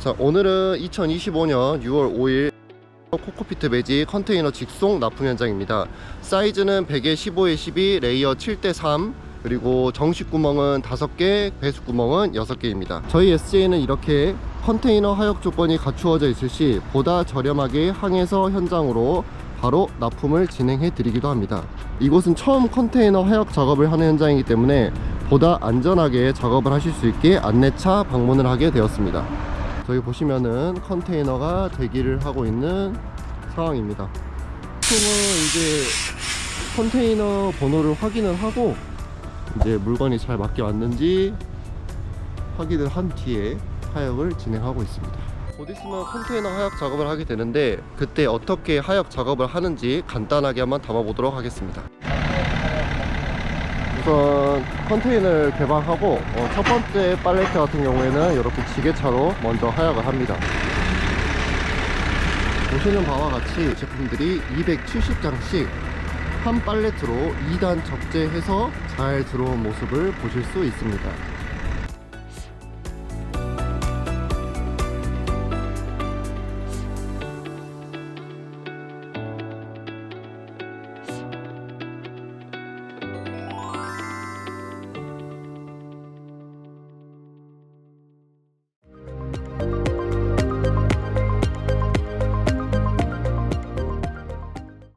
자 오늘은 2025년 6월 5일 코코피트 매직 컨테이너 직송 납품 현장입니다. 사이즈는 100에 15에 12 레이어 7대 3 그리고 정식 구멍은 5개 배수 구멍은 6개입니다. 저희 SJ는 이렇게 컨테이너 하역 조건이 갖추어져 있을 시 보다 저렴하게 항해서 현장으로 바로 납품을 진행해 드리기도 합니다. 이곳은 처음 컨테이너 하역 작업을 하는 현장이기 때문에 보다 안전하게 작업을 하실 수 있게 안내차 방문을 하게 되었습니다 저기 보시면은 컨테이너가 대기를 하고 있는 상황입니다. 보통은 이제 컨테이너 번호를 확인을 하고 이제 물건이 잘 맞게 왔는지 확인을 한 뒤에 하역을 진행하고 있습니다. 곧 있으면 컨테이너 하역 작업을 하게 되는데 그때 어떻게 하역 작업을 하는지 간단하게 한번 담아보도록 하겠습니다. 우선 컨테이너를 개방하고 어, 첫 번째 팔레트 같은 경우에는 이렇게 지게차로 먼저 하역을 합니다. 보시는 바와 같이 제품들이 270장씩 한 팔레트로 2단 적재해서 잘 들어온 모습을 보실 수 있습니다.